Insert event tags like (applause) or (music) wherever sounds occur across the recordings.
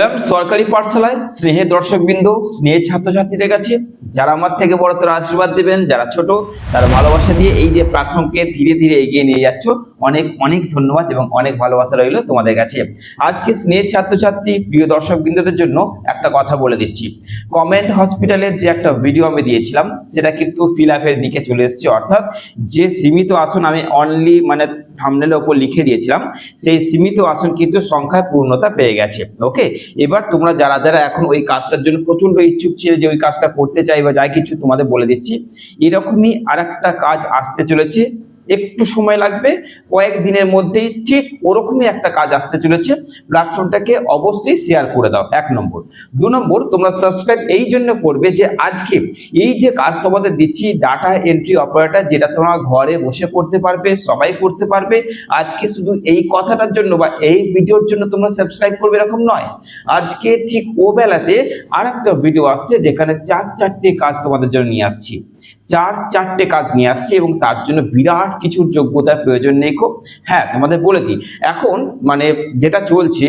এলাম সরকারি পাঠশালায় স্নেহের দর্শকবৃন্দ স্নেহের ছাত্রছাত্রীদের কাছে যারা আমার থেকে বড় তারা আশীর্বাদ দেবেন, যারা ছোট তারা ভালোবাসা দিয়ে এই যে প্ল্যাটফর্মকে ধীরে ধীরে এগিয়ে নিয়ে যাচ্ছ। অনেক অনেক ধন্যবাদ এবং অনেক ভালোবাসা রইল তোমাদের কাছে। আজকে স্নেহের ছাত্রছাত্রী, প্রিয় দর্শকবৃন্দদের জন্য একটা কথা বলে দিচ্ছি। কমেন্ট হসপিটালের যে একটা ভিডিও আমি দিয়েছিলাম, সেটা কিন্তু ফিল আপের দিকে চলে এসেছে। অর্থাৎ যে সীমিত আসন আমি অনলি মানে থামনেলের ওপর লিখে দিয়েছিলাম, সেই সীমিত আসন কিন্তু সংখ্যায় পূর্ণতা পেয়ে গেছে। ওকে এবার তোমরা যারা যারা এখন ওই কাজটার জন্য প্রচণ্ড ইচ্ছুক ছিল যে ওই কাজটা করতে চাই বা যাই কিছু তোমাদের বলে দিচ্ছি, এরকমই আর কাজ আসতে চলেছে। একটু সময় লাগবে। কয়েকদিনের মধ্যেই ঠিক ওরকমই একটা কাজ আসতে চলেছে। প্ল্যাটফর্মটাকে অবশ্যই শেয়ার করে দাও, এক নম্বর। দু নম্বর, তোমরা সাবস্ক্রাইব এই জন্য করবে যে আজকে এই যে কাজ তোমাদের দিচ্ছি ডাটা এন্ট্রি অপারেটর যেটা তোমরা ঘরে বসে করতে পারবে, সবাই করতে পারবে। আজকে শুধু এই কথাটার জন্য বা এই ভিডিওর জন্য তোমরা সাবস্ক্রাইব করবে এরকম নয়। আজকে ঠিক ও বেলাতে আর একটা ভিডিও আসছে, যেখানে চার চারটে কাজ তোমাদের জন্য নিয়ে আসছি। চার চারটে কাজ নিয়ে আসছি এবং তার জন্য বিরাট কিছুর যোগ্যতার প্রয়োজন নেই খুব। হ্যাঁ তোমাদের বলে দিই। এখন মানে যেটা চলছে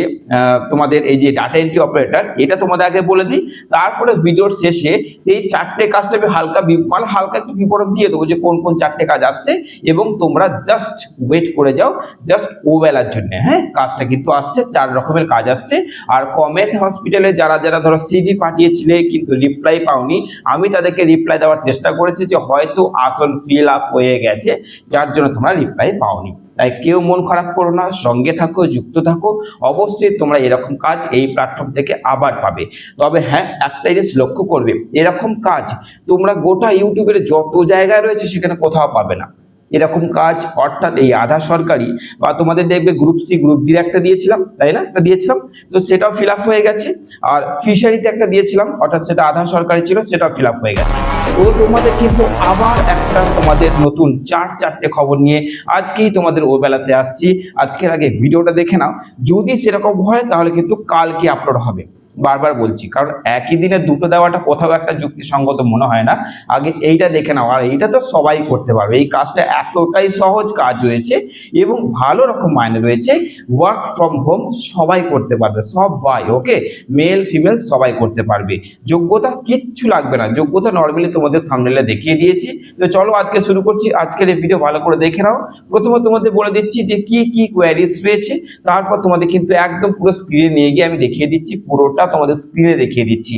তোমাদের এই যে ডাটা এন্ট্রি অপারেটর এটা তোমাদের আগে বলে দিই। তারপরে ভিডিওর শেষে সেই চারটে কাজটা আমি হালকা মানে হালকা একটু বিবরণ দিয়ে দেবো যে কোন কোন চারটে কাজ আসছে এবং তোমরা জাস্ট ওয়েট করে যাও জাস্ট ও বেলার জন্য। হ্যাঁ কাজটা কিন্তু আসছে, চার রকমের কাজ আসছে। আর কমেন্ট হসপিটালে যারা যারা ধরো সিভি পাঠিয়েছিলে কিন্তু রিপ্লাই পাওনি, আমি তাদেরকে রিপ্লাই দেওয়ার চেষ্টা করেছি যে হয়তো আসল ফিল আপ হয়ে গেছে, যার জন্য তোমরা রিপ্লাই পাওনি। তাই কেউ মন খারাপ করো না, সঙ্গে থাকো, যুক্ত থাকো। অবশ্যই তোমরা এরকম কাজ এই প্ল্যাটফর্ম থেকে আবার পাবে। তবে হ্যাঁ একটা জিনিস লক্ষ্য করবে, এরকম কাজ তোমরা গোটা ইউটিউবের যত জায়গায় রয়েছে সেখানে কোথাও পাবে না। এরকম কাজ, অর্থাৎ এই আধা সরকারি, বা তোমাদের দেখবে গ্রুপ সি গ্রুপ ডি একটা দিয়েছিলাম, তাই না? একটা দিয়েছিলাম। তো সেটাও ফিল হয়ে গেছে। আর ফিশারিতে একটা দিয়েছিলাম, অর্থাৎ সেটা আধা সরকারি ছিল, সেটাও ফিল হয়ে গেছে। তো তোমাদের কিন্তু আবার একটা তোমাদের নতুন চার চারটে খবর নিয়ে আজকেই তোমাদের ও বেলাতে আসছি। আজকের আগে ভিডিওটা দেখে নাও। যদি সেরকম হয় তাহলে কিন্তু কালকে আপলোড হবে। বারবার বলছি, কারণ একই দিনে দুটো দেওয়াটা কোথাও একটা যুক্তিসঙ্গত মনে হয় না। আগে এইটা দেখে নাও, আর এইটা তো সবাই করতে পারবে। এই কাজটা এতটাই সহজ কাজ রয়েছে এবং ভালো রকম মাইনে রয়েছে। ওয়ার্ক ফ্রম হোম সবাই করতে পারবে, সবাই ওকে মেল ফিমেল সবাই করতে পারবে। যোগ্যতা কিচ্ছু লাগবে না। যোগ্যতা নর্মালি তোমাদের থামনেলে দেখিয়ে দিয়েছি। তো চলো আজকে শুরু করছি। আজকের এই ভিডিও ভালো করে দেখে নাও। প্রথমে তোমাদের বলে দিচ্ছি যে কি কি কোয়ারিজ রয়েছে। তারপর তোমাদের কিন্তু একদম পুরো স্ক্রিনে নিয়ে গিয়ে আমি দেখিয়ে দিচ্ছি পুরোটা। তোমাদের স্ক্রিনে দেখিয়ে দিচ্ছি।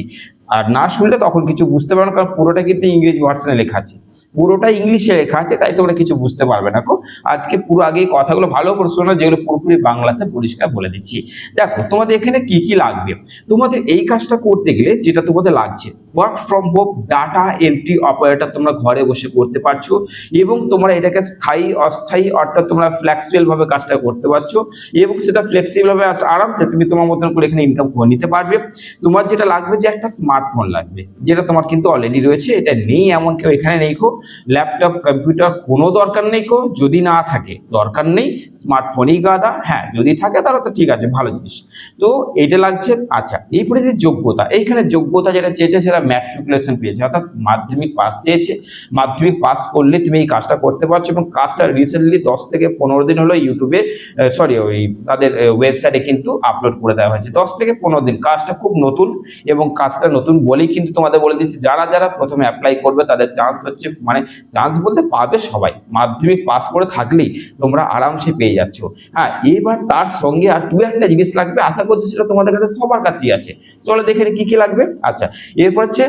আর না শুনলে তখন কিছু বুঝতে পারবে না, কারণ পুরোটা কিন্তু ইংরেজি ভার্সনে লেখা আছে। পুরোটা ইংলিশে লেখা আছে, তাই তোমরা কিছু বুঝতে পারবে না কো আজকে পুরো আগে কথাগুলো ভালো করে শোনো, যেগুলো পুরোপুরি বাংলাতে পরিষ্কার বলে দিচ্ছি। দেখো, তোমাদের এখানে কি কি লাগবে? তোমাদের এই কাজটা করতে গেলে যেটা তোমাদের লাগছে work from home data entry operator তোমরা ঘরে বসে করতে পারছ এবং তোমরা এটাকে স্থায়ী, অস্থায়ী অর্থাৎ তোমরা ফ্লেক্সিবল ভাবে কাজটা করতে পারছ এবং সেটা ফ্লেক্সিবল ভাবে আরামসে তুমি তোমার মতন করে এখানে ইনকাম করে নিতে পারবে। তোমার যেটা লাগবে যে একটা স্মার্টফোন লাগবে, যেটা তোমার কিন্তু অলরেডি রয়েছে, এটা নেই, এমন কেউ এখানে নেই কো ল্যাপটপ কম্পিউটার কোনো দরকার নেই কো, যদি না থাকে। দরকার নেই স্মার্টফোনই গাদা হ্যাঁ যদি থাকে তাহলে তো ঠিক আছে, ভালো জিনিস। তো এটা লাগছে আচ্ছা এরপরে যে যোগ্যতা, এইখানে যোগ্যতা যেটা চেয়েছে সেটা ম্যাট্রিকুলেশন পেয়েছে, অর্থাৎ মাধ্যমিক পাস চেয়েছে। মাধ্যমিক পাস করলে তুমি এই কাজটা করতে পারছ এবং কাজটা রিসেন্টলি দশ থেকে পনেরো দিন হলো ইউটিউবে সরি ওই তাদের ওয়েবসাইটে কিন্তু আপলোড করে দেওয়া হয়েছে। দশ থেকে পনেরো দিন, কাজটা খুব নতুন এবং কাজটা নতুন বলেই কিন্তু তোমাদের বলে দিচ্ছি যারা যারা প্রথমে অ্যাপ্লাই করবে, তাদের চান্স হচ্ছে মানে চান্স বলতে পাবে সবাই। মাধ্যমিক পাস করে থাকলেই তোমরা আরামসে পেয়ে যাচ্ছ। হ্যাঁ এবার তার সঙ্গে আর দু একটা জিনিস লাগবে, আশা করছি সেটা তোমাদের কাছে সবার কাছেই আছে। চলো দেখে কি কি লাগবে। আচ্ছা এরপর হচ্ছে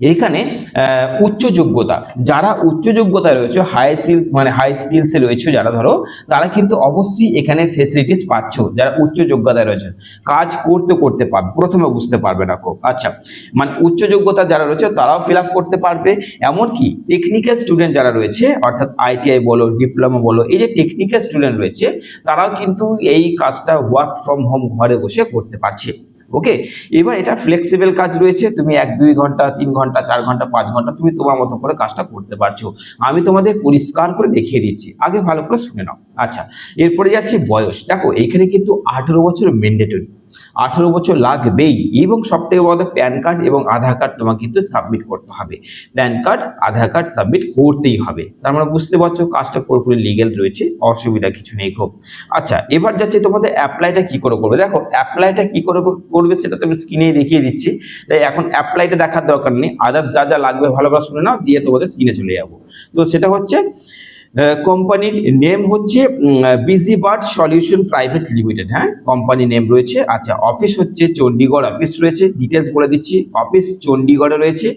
এইখানে আহ, উচ্চ যোগ্যতা। যারা উচ্চ যোগ্যতা রয়েছে হাই স্কিলস মানে হাই স্কিলসে রয়েছে যারা ধরো তারা কিন্তু অবশ্যই এখানে ফেসিলিটিস পাচ্ছ যারা উচ্চ যোগ্যতায় রয়েছে। কাজ করতে করতে পারবে প্রথমে বুঝতে পারবে না খুব। আচ্ছা মানে উচ্চ যোগ্যতা যারা রয়েছে তারাও ফিল করতে পারবে। এমনকি টেকনিক্যাল স্টুডেন্ট যারা রয়েছে অর্থাৎ আইটিআই বলো ডিপ্লোমা বলো এই যে টেকনিক্যাল স্টুডেন্ট রয়েছে তারাও কিন্তু এই কাজটা ওয়ার্ক ফ্রম হোম ঘরে বসে করতে পারছে। ওকে এবার এটা ফ্লেক্সিবল কাজ রয়েছে। তুমি এক, দুই ঘণ্টা, তিন ঘণ্টা, চার ঘণ্টা, পাঁচ ঘণ্টা তুমি তোমার মতো করে কাজটা করতে পারছ। আমি তোমাদের পরিষ্কার করে দেখিয়ে দিচ্ছি। আগে ভালো করে শুনে নাও। আচ্ছা এরপরে যাচ্ছি বয়স। দেখো, এখানে কিন্তু আঠেরো বছর ম্যান্ডেটরি আঠেরো বছর লাগবেই এবং সব থেকে বড় প্যান কার্ড এবং আধার কার্ড তোমাকে কিন্তু সাবমিট করতে হবে। PAN card, Aadhaar card submit করতেই হবে। তার মানে বুঝতে পারছ, কাজটা পুরোপুরি লিগেল রয়েছে, অসুবিধা কিছু নেই খুব। আচ্ছা এবার যাচ্ছে তোমাদের অ্যাপ্লাইটা কি করে করবে? দেখো অ্যাপ্লাইটা কি করে করবে সেটা তুমি স্ক্রিনে দেখিয়ে দিচ্ছি। তাই এখন অ্যাপ্লাইটা দেখার দরকার নেই। আদার্স যা যা লাগবে ভালোভাবে শুনে নাও, দিয়ে তোমাদের স্ক্রিনে চলে যাব। তো সেটা হচ্ছে কোম্পানির নেম হচ্ছে busy bird solution private limited হ্যাঁ? কোম্পানি নেম রয়েছে। আচ্ছা অফিস হচ্ছে চণ্ডীগড় অফিস রয়েছে। ডিটেলস বলে দিচ্ছি অফিস চণ্ডীগড়ে রয়েছে।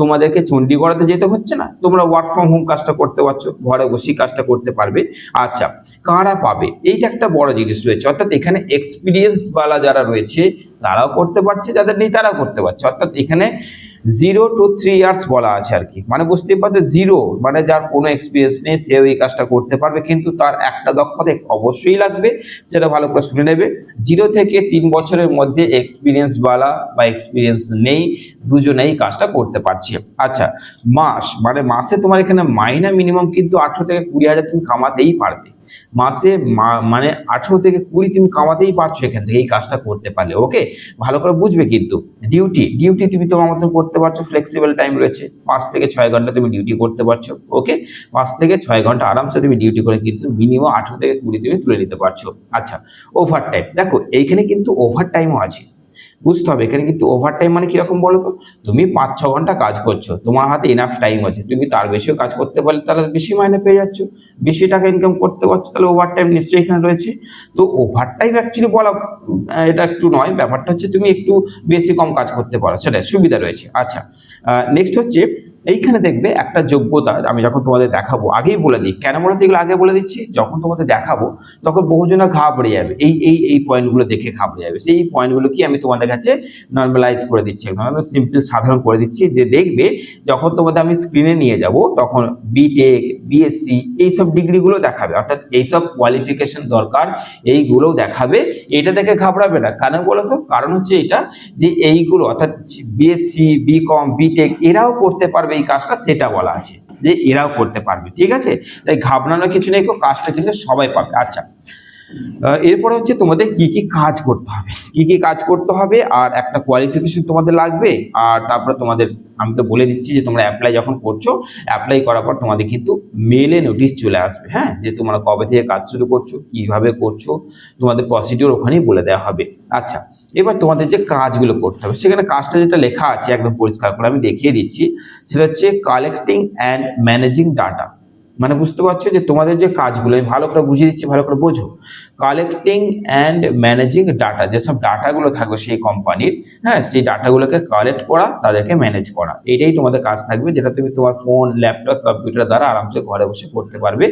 তোমাদেরকে চণ্ডীগড়তে যেতে হচ্ছে না। তোমরা ওয়ার্ক ফ্রম হোম কাজটা করতে পারছ, ঘরে বসেই কাজটা করতে পারবে। আচ্ছা কারা পাবে? এইটা একটা বড় জিনিস রয়েছে। অর্থাৎ এখানে এক্সপিরিয়েন্স বালা যারা রয়েছে, তারাও করতে পারছে, যাদের নেই তারাও করতে পারছে। অর্থাৎ এখানে জিরো টু থ্রি ইয়ার্স বলা আছে আর কি। মানে বুঝতেই পারছ জিরো মানে যার কোনো এক্সপিরিয়েন্স নেই, সেও এই কাজটা করতে পারবে, কিন্তু তার একটা দক্ষতা অবশ্যই লাগবে, সেটা ভালো করে শুনে নেবে। জিরো থেকে তিন বছরের মধ্যে এক্সপিরিয়েন্স বালা বা এক্সপিরিয়েন্স নেই, দুজনেই কাজটা করতে পারছে। আচ্ছা মাস মানে মাসে তোমার এখানে মাইনা মিনিমাম কিন্তু আঠেরো থেকে কুড়ি হাজার তুমি কামাতেই পারবে। মাসে মানে আঠেরো থেকে কুড়ি তুমি কামাতেই পারছ এখান থেকে এই কাজটা করতে পারলে ওকে ভালো করে বুঝবে কিন্তু। ডিউটি ডিউটি তুমি তোমার মতো করতে পারছ ফ্লেক্সিবল টাইম রয়েছে। পাঁচ থেকে ছয় ঘণ্টা তুমি ডিউটি করতে পারছ ওকে পাঁচ থেকে ছয় ঘণ্টা আরামসে তুমি ডিউটি করে কিন্তু মিনিমাম আঠেরো থেকে কুড়ি তুমি তুলে নিতে পারছ। আচ্ছা ওভার টাইম দেখো, এইখানে কিন্তু ওভার টাইমও আছে। বুঝতে হবে। এখানে কিন্তু ওভার টাইম মানে কীরকম বলো তো তুমি পাঁচ, ছ ঘণ্টা কাজ করছ, তোমার হাতে ইনাফ টাইম আছে। তুমি তার বেশিও কাজ করতে পারলে তাহলে বেশি মাইনে পেয়ে যাচ্ছ। বেশি টাকা ইনকাম করতে পারছ তাহলে ওভার টাইম নিশ্চয়ই এখানে রয়েছে। তো ওভার টাইম অ্যাকচুয়ালি বলা এটা একটু নয়, ব্যাপারটা হচ্ছে তুমি একটু বেশি কম কাজ করতে পারো। সেটাই, সুবিধা রয়েছে। আচ্ছা নেক্সট হচ্ছে এইখানে দেখবে একটা যোগ্যতা আমি যখন তোমাদের দেখাবো, আগেই বলে দিই। কেন বলে দিই? আগে বলে দিচ্ছি। যখন তোমাদের দেখাবো, তখন বহুজনা ঘাবড়ে যাবে। এই এই এই পয়েন্টগুলো দেখে ঘাবড়ে যাবে। সেই পয়েন্টগুলো কি আমি তোমাদের কাছে নর্মালাইজ করে দিচ্ছি সিম্পল সাধারণ করে দিচ্ছি যে দেখবে, যখন তোমাদের আমি স্ক্রিনে নিয়ে যাব, তখন বিটেক বিএসসি এইসব ডিগ্রিগুলো দেখাবে। অর্থাৎ এইসব কোয়ালিফিকেশন দরকার এইগুলোও দেখাবে। এটা দেখে ঘাবড়াবে না। কেন বলো তো? কারণ হচ্ছে এটা যে এইগুলো, অর্থাৎ বিএসসি বিকম বিটেক এরাও করতে পারবে এই কাজটা সেটা বলা আছে, যে এরাও করতে পারবে, ঠিক আছে? তাই ঘাবড়ানোর কিছু নেই কাজটা কিন্তু সবাই পাবে। আচ্ছা এরপরে হচ্ছে তোমাদের কি কি কাজ করতে হবে? কি কি কাজ করতে হবে? আর একটা কোয়ালিফিকেশন তোমাদের লাগবে। আর তারপরে তোমাদের, আমি তো বলে দিচ্ছি যে তোমরা অ্যাপ্লাই যখন করছ অ্যাপ্লাই করার পর তোমাদের কিন্তু মেলে নোটিশ চলে আসবে হ্যাঁ? যে তোমরা কবে থেকে কাজ শুরু করছ, কীভাবে করছ, তোমাদের প্রসিডিওর ওখানেই বলে দেওয়া হবে। আচ্ছা এবার তোমাদের যে কাজগুলো করতে হবে, সেখানে কাজটা যেটা লেখা আছে, একদম পরিষ্কার করে আমি দেখিয়ে দিচ্ছি, সেটা হচ্ছে কালেক্টিং অ্যান্ড ম্যানেজিং ডাটা মানে বুঝতে পারছ যে তোমাদের যে কাজগুলো, আমি ভালো করে বুঝিয়ে দিচ্ছি, ভালো করে বোঝো। কালেক্টিং অ্যান্ড ম্যানেজিং ডাটা যেসব ডাটাগুলো থাকবে সেই কোম্পানির হ্যাঁ সেই ডাটাগুলোকে কালেক্ট করা, তাদেরকে ম্যানেজ করা। এটাই তোমাদের কাজ থাকবে, যেটা তুমি তোমার ফোন ল্যাপটপ কম্পিউটার দ্বারা আরামসে ঘরে বসে করতে পারবে।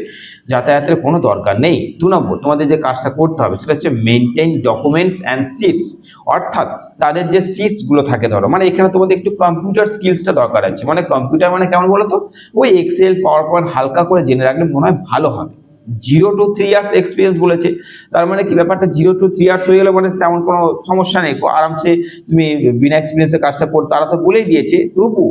যাতায়াতের কোনো দরকার নেই। দু নম্বর, তোমাদের যে কাজটা করতে হবে, সেটা হচ্ছে মেনটেন ডকুমেন্টস অ্যান্ড সিটস অর্থাৎ তাদের যে সিটসগুলো থাকে ধরো মানে এখানে তোমাদের একটু কম্পিউটার স্কিলসটা দরকার আছে। মানে কম্পিউটার মানে কেমন বলো তো ওই এক্সেল পাওয়ার পয়েন্ট হালকা করে জেনে রাখলে মনে হয় ভালো হবে। Zero two three years experience বলেছে। তার মানে কি ব্যাপারটা? জিরো টু থ্রি ইয়ার্স হয়ে গেলে মানে তেমন কোনো সমস্যা নেই। আরামসে তুমি বিনা এক্সপিরিয়েন্সের কাজটা করতে তারা তো বলেই দিয়েছে, তবু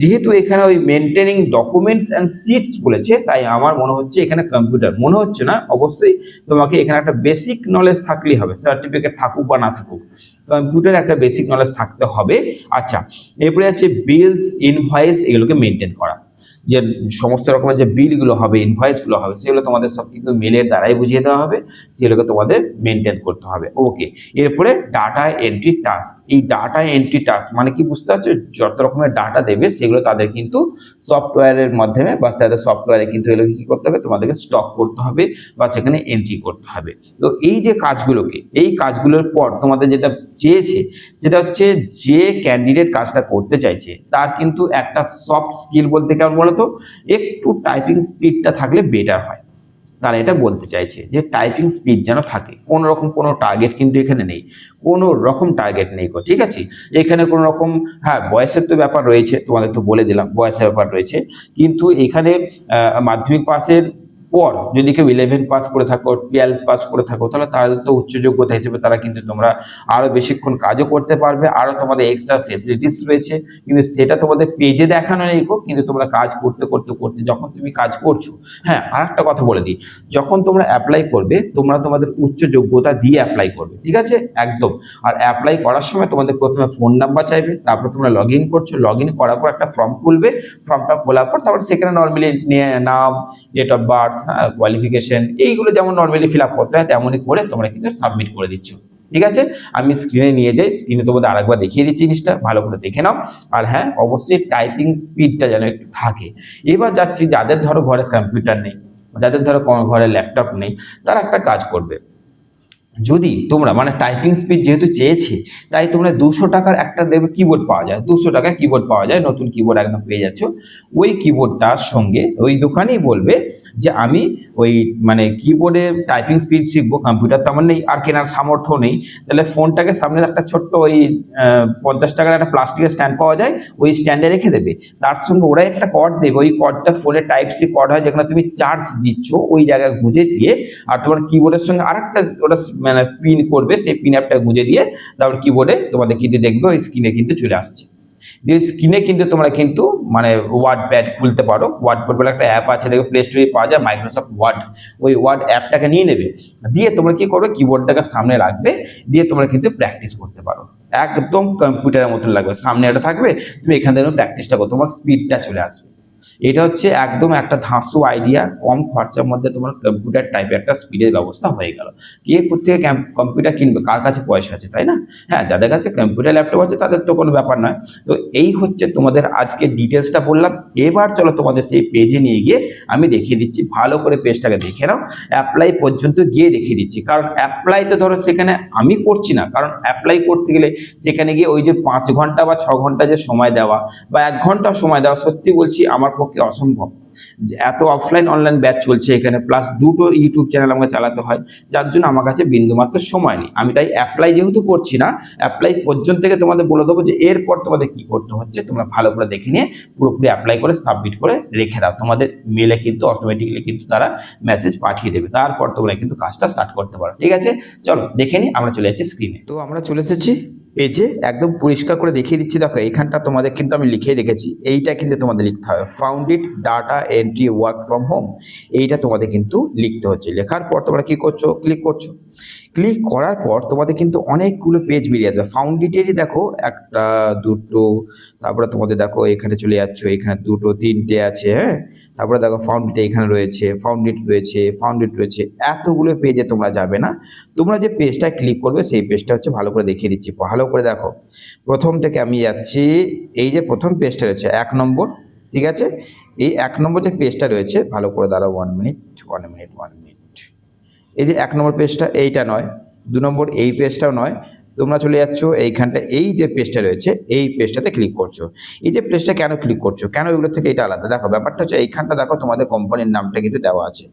যেহেতু এখানে ওই মেনটেনিং ডকুমেন্টস অ্যান্ড সিটস বলেছে, তাই আমার মনে হচ্ছে এখানে কম্পিউটার মনে হচ্ছে না, অবশ্যই তোমাকে এখানে একটা বেসিক নলেজ থাকলেই হবে সার্টিফিকেট থাকুক বা না থাকুক। কম্পিউটার একটা বেসিক নলেজ থাকতে হবে। আচ্ছা এরপরে আছে বিলস ইনভয়েস এগুলোকে মেনটেন করা। যে সমস্ত রকমের যে বিলগুলো হবে ইনভয়েসগুলো হবে, সেগুলো তোমাদের সব কিন্তু মেলের দ্বারাই বুঝিয়ে দেওয়া হবে, সেগুলোকে তোমাদের মেনটেন করতে হবে। ওকে এরপরে ডাটা এন্ট্রি টাস্ক এই ডাটা এন্ট্রি টাস্ক মানে কি বুঝতে পারছ? যত রকমের ডাটা দেবে, সেগুলো তাদের কিন্তু সফটওয়্যারের মাধ্যমে বা তাদের সফটওয়্যারে কিন্তু এগুলোকে কী করতে হবে? তোমাদেরকে স্টক করতে হবে বা সেখানে এন্ট্রি করতে হবে। তো এই যে কাজগুলোকে, এই কাজগুলোর পর তোমাদের যেটা চেয়েছে, সেটা হচ্ছে যে ক্যান্ডিডেট কাজটা করতে চাইছে, তার কিন্তু একটা সফট স্কিল বলতে কেমন বলতো? একটু টাইপিং স্পিডটা থাকলে বেটার হয়। তারা এটা বলতে চাইছে যে টাইপিং স্পিড যেন থাকে। কোনো রকম কোনো টার্গেট কিন্তু এখানে নেই। কোনো রকম টার্গেট নেই গো, ঠিক আছে? এখানে কোনো রকম হ্যাঁ বয়সের তো ব্যাপার রয়েছে তোমাদের তো বলে দিলাম বয়সের ব্যাপার রয়েছে। কিন্তু এখানে মাধ্যমিক পাসের পর যদি কেউ ইলেভেন পাস করে থাকো টুয়েলভ পাস করে থাকো, তাহলে তাহলে তো উচ্চ যোগ্যতা হিসেবে তারা কিন্তু তোমরা আরও বেশিক্ষণ কাজও করতে পারবে। আরও তোমাদের এক্সট্রা ফেসিলিটিস রয়েছে। কিন্তু সেটা তোমাদের পেজে দেখানো নেই কিন্তু তোমরা কাজ করতে করতে করতে যখন তুমি কাজ করছ হ্যাঁ আর একটা কথা বলে দিই। যখন তোমরা অ্যাপ্লাই করবে, তোমরা তোমাদের উচ্চ যোগ্যতা দিয়ে অ্যাপ্লাই করবে, ঠিক আছে? একদম। আর অ্যাপ্লাই করার সময় তোমাদের প্রথমে ফোন নাম্বার চাইবে, তারপর তোমরা লগ ইন করছ। লগ ইন করার পর একটা ফর্ম খুলবে। ফর্মটা খোলার পর তারপর সেখানে নর্মালি নাম ডেট অফ বার্থ কোয়ালিফিকেশন এইগুলো যেমন নর্মালি ফিল আপ করতে হয়, তেমনই করে তোমরা কিন্তু সাবমিট করে দিচ্ছ। ঠিক আছে? আমি স্ক্রিনে নিয়ে যাই স্ক্রিনে তোমাদের আরেকবার দেখিয়ে দিচ্ছি জিনিসটা, ভালো করে দেখে নাও। আর হ্যাঁ অবশ্যই টাইপিং স্পিডটা যেন একটু থাকে। এবার যাচ্ছি, যাদের ধরো ঘরে কম্পিউটার নেই, যাদের ধরো ঘরে ল্যাপটপ নেই, তারা একটা কাজ করবে। যদি তোমরা মানে টাইপিং স্পিড যেহেতু চেয়েছে, তাই তোমরা দুশো টাকার একটা দেবে কিবোর্ড পাওয়া যায়। দুশো টাকায় কিবোর্ড পাওয়া যায়, নতুন কিবোর্ড একদম পেয়ে যাচ্ছ। ওই কিবোর্ডটার সঙ্গে ওই দোকানেই বলবে যে আমি ওই মানে কিবোর্ডে টাইপিং স্পিড শিখব কম্পিউটার তো আমার নেই, আর কেনার সামর্থ্য নেই। তাহলে ফোনটাকে সামনে একটা ছোট্ট ওই পঞ্চাশ টাকার একটা প্লাস্টিকের স্ট্যান্ড পাওয়া যায়, ওই স্ট্যান্ডে রেখে দেবে। তার সঙ্গে ওরাই একটা কর্ড দেবে। ওই কর্ডটা ফোনে টাইপ সি কর্ড হয়, যেখানে তুমি চার্জ দিচ্ছ, ওই জায়গায় গুঁজে দিয়ে, আর তোমার কিবোর্ডের সঙ্গে আরেকটা, ওটা মানে পিন করবে, সেই পিন অ্যাপটা গুঁজে দিয়ে তারপর কিবোর্ডে তোমাদের কিন্তু দেখবে ওই স্ক্রিনে কিন্তু চলে আসছে। দিয়ে স্ক্রিনে কিন্তু তোমরা কিন্তু মানে ওয়ার্ড প্যাড খুলতে পারো। ওয়ার্ড প্যাড বলে একটা অ্যাপ আছে দেখো প্লে স্টোরে পাওয়া যায় মাইক্রোসফট ওয়ার্ড ওই ওয়ার্ড অ্যাপটাকে নিয়ে নেবে। দিয়ে তোমরা কি করবে কিবোর্ডটাকে সামনে রাখবে, দিয়ে তোমরা কিন্তু প্র্যাকটিস করতে পারো। একদম কম্পিউটারের মতন লাগবে। সামনে এটা থাকবে, তুমি এখান থেকে প্র্যাকটিসটা করো, তোমার স্পিডটা চলে আসবে। এটা হচ্ছে একদম একটা ধাঁসু আইডিয়া কম খরচার মধ্যে তোমার কম্পিউটার টাইপের একটা স্পিডের ব্যবস্থা হয়ে গেল। কে কোথেকে কম্পিউটার কিনবে? কার কাছে পয়সা আছে, তাই না? হ্যাঁ যাদের কাছে কম্পিউটার ল্যাপটপ আছে, তাদের তো কোনো ব্যাপার নয়। তো এই হচ্ছে তোমাদের আজকে ডিটেলসটা বললাম। এবার চলো তোমাদের সেই পেজে নিয়ে গিয়ে আমি দেখিয়ে দিচ্ছি। ভালো করে পেজটাকে দেখে নাও। অ্যাপ্লাই পর্যন্ত গিয়ে দেখিয়ে দিচ্ছি। কারণ অ্যাপ্লাই তো ধরো সেখানে আমি করছি না। কারণ অ্যাপ্লাই করতে গেলে সেখানে গিয়ে ওই যে পাঁচ ঘণ্টা বা ছ ঘণ্টা যে সময় দেওয়া বা এক ঘণ্টা সময় দেওয়া, সত্যি বলছি আমার পক্ষে অসম্ভব। এত অফলাইন অনলাইন ব্যাচ চলছে এখানে প্লাস দুটো ইউটিউব চ্যানেল আমাকে চালাতে হয়, যার জন্য আমার কাছে বিন্দুমাত্র সময় নেই। আমি তাই অ্যাপ্লাই যেহেতু করছি না অ্যাপ্লাই পর্যন্ত থেকে তোমাদের বলে দেবো যে এরপর তোমাদের কি করতে হচ্ছে, তোমরা ভালো করে দেখে নিয়ে পুরোপুরি অ্যাপ্লাই করে সাবমিট করে রেখে দাও। তোমাদের মেলে কিন্তু অটোমেটিকলি কিন্তু তারা মেসেজ পাঠিয়ে দেবে। তারপর তোমরা কিন্তু কাজটা স্টার্ট করতে পারো। ঠিক আছে? চলো, দেখে নিই, আমরা চলে যাচ্ছি স্ক্রিনে তো আমরা চলে এসেছি পেজে একদম পরিষ্কার করে দেখিয়ে দিচ্ছি, দেখো এখানটা তোমাদের কিন্তু আমি লিখে রেখেছি, এইটা কিন্তু তোমাদের লিখতে হবে founded data entry work from home এইটা তোমাদের কিন্তু লিখতে হচ্ছে, লেখার পর তোমরা কি করছ ক্লিক করছ ক্লিক করার পর তোমাদের কিন্তু অনেকগুলো পেজ বেরিয়ে আসবে। ফাউন্ডেটেরই দেখো একটা, দুটো, তারপরে তোমাদের দেখো এখানে চলে যাচ্ছ, এখানে দুটো, তিনটে আছে হ্যাঁ? তারপরে দেখো ফাউন্ডেট এখানে রয়েছে ফাউন্ডেট রয়েছে ফাউন্ডেট রয়েছে, এতগুলো পেজে তোমরা যাবে না। তোমরা যে পেজটা ক্লিক করবে সেই পেজটা হচ্ছে ভালো করে দেখিয়ে দিচ্ছি। ভালো করে দেখো। প্রথম থেকে আমি যাচ্ছি, এই যে প্রথম পেজটা রয়েছে, এক নম্বর, ঠিক আছে? এই এক নম্বর যে পেজটা রয়েছে, ভালো করে দাঁড়াও one minute one minute one minute এই যে এক নম্বর পেজটা এইটা নয়, দু নম্বর এই পেজটাও নয়, তোমরা চলে যাচ্ছ এইখানটা, এই যে পেজটা রয়েছে, এই পেজটাতে ক্লিক করছ। এই যে পেজটা কেন ক্লিক করছ? কেন এগুলো থেকে এটা আলাদা? দেখো, ব্যাপারটা হচ্ছে এইখানটা দেখো, তোমাদের কোম্পানির নামটা কিন্তু দেওয়া আছে।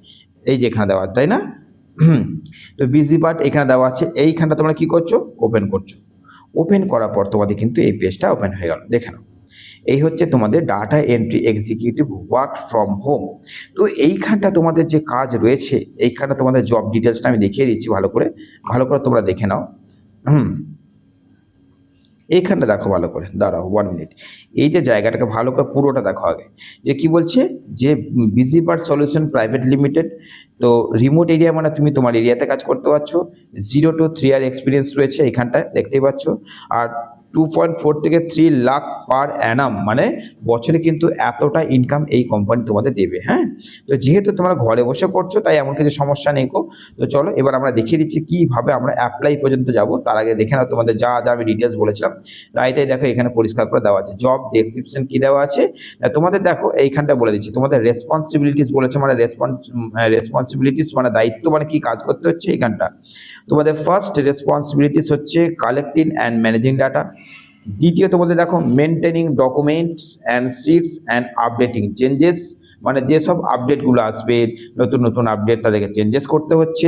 এই যে এখানে দেওয়া আছে, তাই না। (clears throat) তো বিজি পার্ট এখানে দেওয়া আছে, এইখানটা তোমরা কি করছ? ওপেন করছ। ওপেন করার পর তোমাদের কিন্তু এই পেজটা ওপেন হয়ে গেল। দেখে নাও। এই হচ্ছে তোমাদের data entry executive work from home তো এইখানটা তোমাদের যে কাজ রয়েছে, এইখানটা তোমাদের জব ডিটেলসটা আমি দেখিয়ে দিচ্ছি ভালো করে। ভালো করে তোমরা দেখে নাও। হুম। এইখানটা দেখো ভালো করে। দাঁড়াও ওয়ান মিনিট এই যে জায়গাটাকে ভালো করে পুরোটা দেখো আগে। যে কি বলছে? যে busy bird solution private limited তো রিমোট এরিয়া মানে তুমি তোমার এরিয়াতে কাজ করতে পারছ। জিরো টু থ্রি আর এক্সপিরিয়েন্স রয়েছে এখানটায় দেখতেই পাচ্ছ। আর টু পয়েন্ট ফোর থেকে থ্রি লাখ পার অ্যানাম মানে বছরে কিন্তু এতটা ইনকাম এই কোম্পানি তোমাদের দেবে হ্যাঁ? তো যেহেতু তোমরা ঘরে বসে পড়ছো তাই এমন কিছু সমস্যা নেই কো তো চলো, এবার আমরা দেখিয়ে দিচ্ছি কীভাবে আমরা অ্যাপ্লাই পর্যন্ত যাব। তার আগে দেখে নাও তোমাদের যা যা আমি ডিটেলস বলেছিলাম। তাই তাই দেখো এখানে পরিষ্কার করে দেওয়া আছে। জব ডেসক্রিপশন কী দেওয়া আছে? তোমাদের দেখো এইখানটা বলে দিচ্ছি। তোমাদের রেসপন্সিবিলিটিস বলেছে মানে রেসপন্স রেসপন্সিবিলিটিস মানে দায়িত্ব মানে কি কাজ করতে হচ্ছে এইখানটা। তোমাদের ফার্স্ট রেসপন্সিবিলিটিস হচ্ছে কালেক্টিং অ্যান্ড ম্যানেজিং ডাটা দ্বিতীয় তোমাদের দেখো maintaining documents and sheets and updating changes মানে যেসব আপডেটগুলো আসবে, নতুন নতুন আপডেট তাদেরকে চেঞ্জেস করতে হচ্ছে।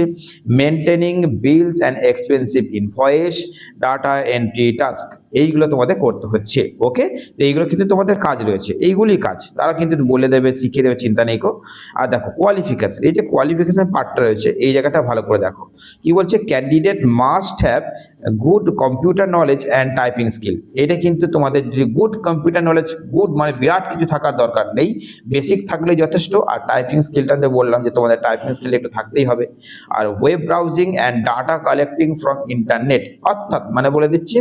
Maintaining bills and expensive invoice data entry task এইগুলো তোমাদের করতে হচ্ছে ওকে এইগুলো কিন্তু তোমাদের কাজ রয়েছে। এইগুলি কাজ। তারা কিন্তু বলে দেবে, শিখিয়ে দেবে, চিন্তা নেই কো আর দেখো কোয়ালিফিকেশন এই যে কোয়ালিফিকেশন পার্টটা রয়েছে, এই জায়গাটা ভালো করে দেখো। কি বলছে? Candidate must have good computer knowledge and typing skill এটা কিন্তু তোমাদের যদি গুড কম্পিউটার নলেজ গুড মানে বিরাট কিছু থাকার দরকার নেই। বেসিক থাকলে যথেষ্ট। আর টাইপিং স্কিলটা যে বললাম যে তোমাদের টাইপিং স্কিল একটু থাকতেই হবে। আর web browsing and data collecting from internet অর্থাৎ মানে বলে দিচ্ছি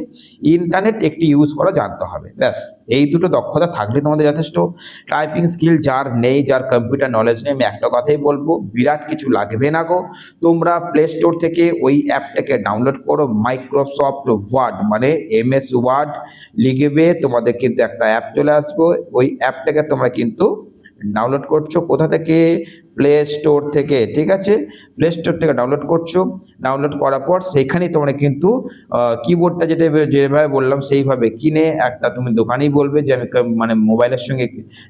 ইন্টারনেট একটি ইউজ করা জানতে হবে। ব্যাস, এই দুটো দক্ষতা থাকলে তোমাদের যথেষ্ট। টাইপিং স্কিল যার নেই, যার কম্পিউটার নলেজ নেই, আমি একটা কথাই বলব, বিরাট কিছু লাগবে না গো। তোমরা প্লে স্টোর থেকে ওই অ্যাপটাকে ডাউনলোড করো মাইক্রোসফট ওয়ার্ড মানে এম এস ওয়ার্ড লিখবে, তোমাদের কিন্তু একটা অ্যাপ চলে আসব। ওই অ্যাপটাকে তোমরা কিন্তু ডাউনলোড করছ। কোথা থেকে? প্লে স্টোর থেকে, ঠিক আছে? প্লে স্টোর থেকে ডাউনলোড করছ। ডাউনলোড করার পর সেখানেই তোমরা কিন্তু কিবোর্ডটা যেটা যেভাবে বললাম সেইভাবে কিনে একটা তুমি দোকানেই বলবে যে আমি মানে মোবাইলের সঙ্গে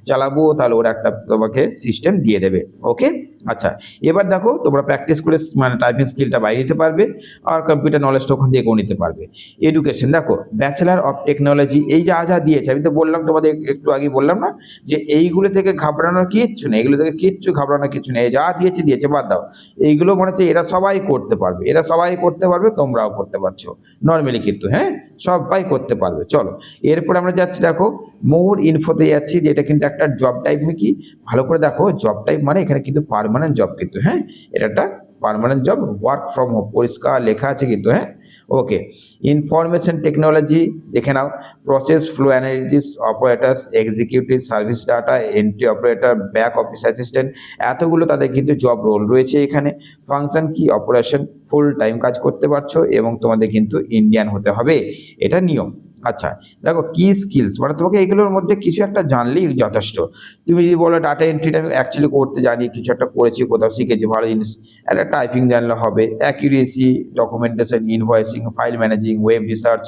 চালাবো, তাহলে ওরা একটা তোমাকে সিস্টেম দিয়ে দেবে। ওকে আচ্ছা এবার দেখো তোমরা প্র্যাকটিস করে মানে টাইপিং স্কিলটা বাইরে নিতে পারবে আর কম্পিউটার নলেজটা ওখান থেকে নিতে পারবে। এডুকেশন দেখো ব্যাচেলার অফ টেকনোলজি এই যা যা দিয়েছে, আমি তো বললাম তোমাদের একটু আগে বললাম না, যে এইগুলো থেকে ঘাবড়ানোর কিচ্ছু নেই, এগুলো থেকে কিচ্ছু ঘাবড়ানোর কিছু নেই, যা দিয়েছে দিয়েছে, বাদ দাও। এইগুলো মনে হচ্ছে এরা সবাই করতে পারবে। এরা সবাই করতে পারবে, তোমরাও করতে পারছ। নর্মালি কিন্তু হ্যাঁ? সবাই করতে পারবে। চলো, এরপরে আমরা যাচ্ছি, দেখো মোর ইনফোতে যাচ্ছি যে এটা কিন্তু একটা জব টাইপ কি? ভালো করে দেখো জব টাইপ মানে এখানে কিন্তু পারমানেন্ট জব কিন্তু হ্যাঁ? এটা একটা permanent job work from home পরিষ্কার লেখা আছে কিন্তু হ্যাঁ? ওকে ইনফরমেশন টেকনোলজি দেখে নাও। Process flow analytics operators executive service data entry operator back office assistant এতগুলো তাদের কিন্তু জব রোল রয়েছে এখানে। ফাংশন কি? অপারেশন ফুল টাইম কাজ করতে পারছ এবং তোমাদের কিন্তু ইন্ডিয়ান হতে হবে। এটা নিয়ম। আচ্ছা দেখো কি স্কিলস মানে তোমাকে এগুলোর মধ্যে কিছু একটা জানলেই যথেষ্ট। তুমি যদি বলো ডাটা এন্ট্রিটা আমি অ্যাকচুয়ালি করতে জানি, কিছু একটা করেছি, কোথাও শিখেছি, ভালো জিনিস, একটা টাইপিং জানলে হবে accuracy documentation invoicing file managing web research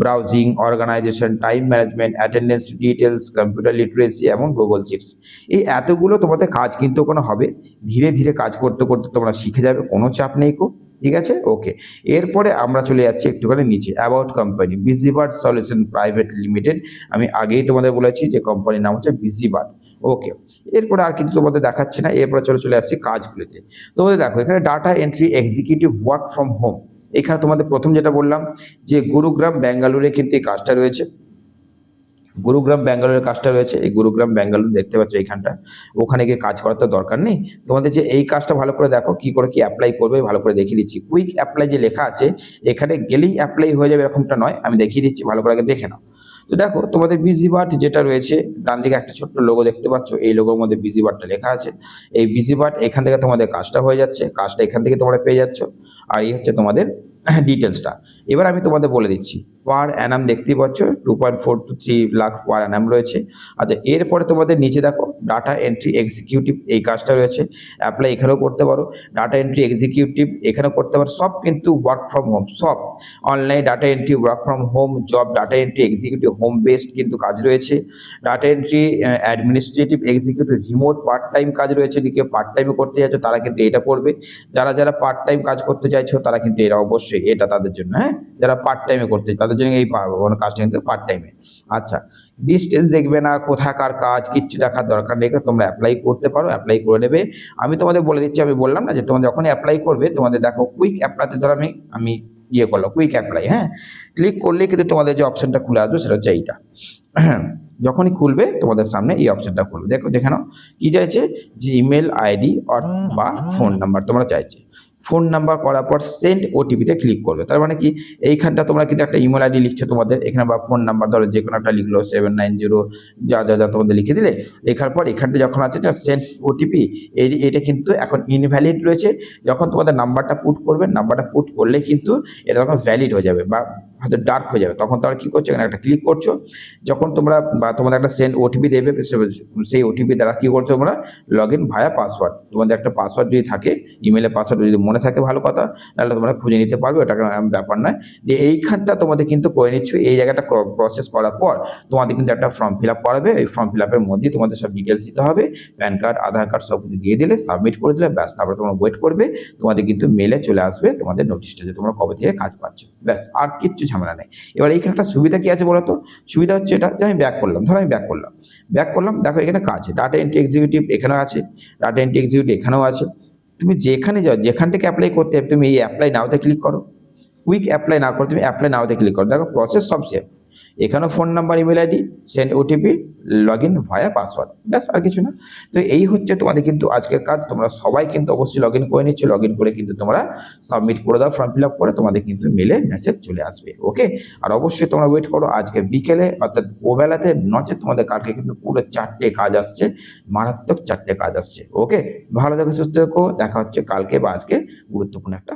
browsing organization time management attendance details computer literacy এবং গুগল শিটস এই এতগুলো তোমাদের কাজ কিন্তু কোনো হবে। ধীরে ধীরে কাজ করতে করতে তোমরা শিখে যাবে, কোনো চাপ নেই কো। ঠিক আছে? ওকে এরপরে আমরা চলে যাচ্ছি একটুখানি নিচে about company busybird solution private limited আমি আগেই তোমাদের বলেছি যে কোম্পানির নাম হচ্ছে বিজিবার্ড ওকে এরপরে আর কিন্তু তোমাদের দেখাচ্ছি না, এরপরে চলে চলে আসছি কাজগুলিতে। তোমাদের দেখো, এখানে data entry executive work from home এখানে তোমাদের প্রথম যেটা বললাম, যে গুরুগ্রাম ব্যাঙ্গালুরে কিন্তু এই কাজটা রয়েছে। গুরুগ্রাম, ব্যাঙ্গালোরের কাজটা রয়েছে। এই গুরুগ্রাম, ব্যাঙ্গালোর দেখতে পাচ্ছ এইখানটা। ওখানে গিয়ে কাজ করার তো দরকার নেই। তোমাদের যে এই কাজটা ভালো করে দেখো, কি করে কি অ্যাপ্লাই করবে, ভালো করে দেখিয়ে দিচ্ছি। কুইক অ্যাপ্লাই যে লেখা আছে, এখানে গেলেই অ্যাপ্লাই হয়ে যাবে এরকমটা নয়। আমি দেখিয়ে দিচ্ছি, ভালো করে আগে দেখে নাও। তো দেখো, তোমাদের বিজি বার্ট যেটা রয়েছে, ডান দিকে একটা ছোট্ট লোগো দেখতে পাচ্ছ। এই লোগোর মধ্যে বিজি বার্টটা লেখা আছে। এই বিজি বার্ট এখান থেকে তোমাদের কাজটা হয়ে যাচ্ছে। কাজটা এখান থেকে তোমরা পেয়ে যাচ্ছ। আর এই হচ্ছে তোমাদের (clears throat) ডিটেলসটা এবার আমি তোমাদের বলে দিচ্ছি পার অ্যানাম দেখতেই পাচ্ছ two point four two three lakh per annum রয়েছে। আচ্ছা এরপরে তোমাদের নিচে দেখো ডাটা এন্ট্রি এক্সিকিউটিভ এই কাজটা রয়েছে অ্যাপ্লাই এখানেও করতে পারো। ডাটা এন্ট্রি এক্সিকিউটিভ এখানেও করতে পারো, সব কিন্তু ওয়ার্ক ফ্রম হোম সব। Online data entry work from home job data entry executive home based কিন্তু কাজ রয়েছে। Data entry administrative executive remote part time কাজ রয়েছে, যদি কেউ পার্ট টাইমে করতে চাইছো, তারা কিন্তু এটা করবে। যারা যারা পার্ট টাইম কাজ করতে চাইছো, তারা কিন্তু এরা অবশ্যই এটা তাদের জন্য হ্যাঁ? যারা পার্ট টাইমে করতে তাদের জন্য এই মানে কাজটা কিন্তু পার্ট টাইমে আচ্ছা ডিস্টেন্স দেখবে না কোথাকার কাজ কিচ্ছু দেখার দরকার নেই তোমরা অ্যাপ্লাই করতে পারো অ্যাপ্লাই করে নেবে। আমি তোমাদের বলে দিচ্ছি আমি বললাম না যে তোমরা যখনই অ্যাপ্লাই করবে তোমাদের দেখো কুইক অ্যাপ্লাইতে ধরো আমি আমি ইয়ে করলাম কুইক অ্যাপ্লাই হ্যাঁ? ক্লিক করলে কিন্তু তোমাদের যে অপশনটা খুলে আসবে সেটা হচ্ছে এইটা। (clears throat) যখনই খুলবে তোমাদের সামনে এই অপশনটা খুলবে। দেখো দেখে নাও কি চাইছে? যে ইমেল আইডি বা ফোন নাম্বার তোমরা চাইছে। ফোন নাম্বার করার পর সেন্ড ওটিপিতে ক্লিক করবে। তার মানে কি? এইখানটা তোমরা কিন্তু একটা ইমেল আইডি লিখছে তোমাদের, এখানে বা ফোন নাম্বার ধরো যে কোনো একটা লিখলো সেভেন নাইন জিরো যা যা যা তোমাদের লিখে দিলে, লেখার পর এখানটা যখন আছে সেন্ড ওটিপি এই, এটা কিন্তু এখন ইনভ্যালিড রয়েছে। যখন তোমাদের নাম্বারটা পুট করবে নাম্বারটা পুট করলে কিন্তু এটা তখন ভ্যালিড হয়ে যাবে বা হয়তো ডার্ক হয়ে যাবে। তখন তোমরা কী করছ? এখানে একটা ক্লিক করছ। যখন তোমরা বা তোমাদের একটা সেন্ড ওটিপি দেবে, সেই ওটিপি দ্বারা কী করছ তোমরা? লগ ইন ভায়া পাসওয়ার্ড তোমাদের একটা পাসওয়ার্ড যদি থাকে ইমেলের পাসওয়ার্ড যদি মনে থাকে ভালো কথা, তাহলে তোমরা খুঁজে নিতে পারবে, ওটা ব্যাপার নয়। যে এইখানটা তোমাদের কিন্তু করে নিচ্ছ। এই জায়গাটা প্রসেস করার পর তোমাদের কিন্তু একটা ফর্ম ফিল আপ করাবে। ওই ফর্ম ফিল আপের মধ্যে তোমাদের সব ডিটেলস দিতে হবে। প্যান কার্ড আধার কার্ড সব কিছু দিয়ে দিলে সাবমিট করে দিলে, ব্যাস, তারপরে তোমরা ওয়েট করবে। তোমাদের কিন্তু মেলে চলে আসবে তোমাদের নোটিশটা যে তোমরা কবে থেকে কাজ পাচ্ছ। ব্যাস, আর কিচ্ছু ঝামেলা নেই। এবার এইখানে একটা সুবিধা কি আছে বলতো? সুবিধা হচ্ছে এটা যে আমি ব্যাক করলাম। ধরো আমি ব্যাক করলাম। ব্যাক করলাম, দেখো এখানে কাজ ডাটা এন্ট্রি এক্সিকিউটিভ এখানেও আছে ডাটা এন্ট্রি এক্সিকিউটিভ এখানেও আছে। তুমি যেখানে যাও যেখান থেকে অ্যাপ্লাই করতে তুমি এই অ্যাপ্লাই নাওতে ক্লিক করো। কুইক অ্যাপ্লাই না করো তুমি অ্যাপ্লাই নাওতে ক্লিক করো। দেখো প্রসেস সব সেম এখানেও phone number email ID send OTP log in via password ব্যাস আর কিছু না। তো এই হচ্ছে তোমাদের কিন্তু আজকের কাজ, তোমরা সবাই কিন্তু অবশ্যই লগ ইন করে নিচ্ছ লগ ইন করে কিন্তু তোমরা সাবমিট করে দাও ফর্ম ফিল আপ করে তোমাদের কিন্তু মেলে মেসেজ চলে আসবে ওকে আর অবশ্যই তোমরা ওয়েট করো, আজকে বিকেলে, অর্থাৎ ওবেলাতে নচে তোমাদের কালকে কিন্তু পুরো চারটে কাজ আসছে, মারাত্মক চারটে কাজ আসছে ওকে ভালো দেখো সুস্থ দেখো দেখা হচ্ছে কালকে বা আজকে গুরুত্বপূর্ণ একটা